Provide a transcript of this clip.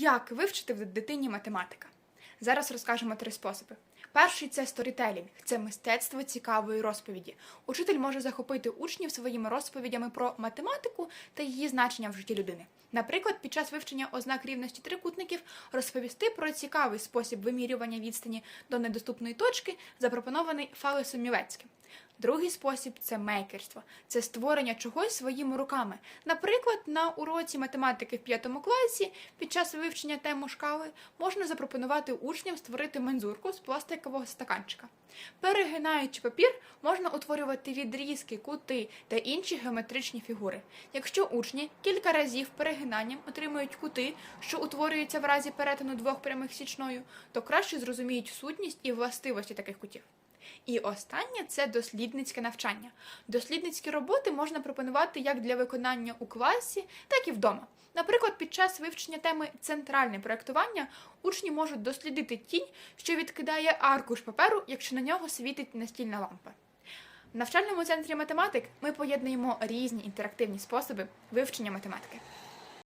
Як вивчити в дитині математика? Зараз розкажемо три способи. Перший це сторітелінг, це мистецтво цікавої розповіді. Учитель може захопити учнів своїми розповідями про математику та її значення в житті людини. Наприклад, під час вивчення ознак рівності трикутників розповісти про цікавий спосіб вимірювання відстані до недоступної точки, запропонований Фалесом Мілецьким. Другий спосіб це мейкерство, це створення чогось своїми руками. Наприклад, на уроці математики в п'ятому класі під час вивчення теми шкали можна запропонувати учням створити мензурку з пластикового стаканчика. Перегинаючи папір, можна утворювати відрізки, кути та інші геометричні фігури. Якщо учні кілька разів перегинанням отримують кути, що утворюються в разі перетину двох прямих січною, то краще зрозуміють сутність і властивості таких кутів. І останнє це дослідницьке навчання. Дослідницькі роботи можна пропонувати як для виконання у класі, так і вдома. Наприклад, під час вивчення теми центральне проєктування учні можуть дослідити тінь, що відкидає аркуш паперу, якщо на нього світить настільна лампа. В навчальному центрі математик ми поєднуємо різні інтерактивні способи вивчення математики.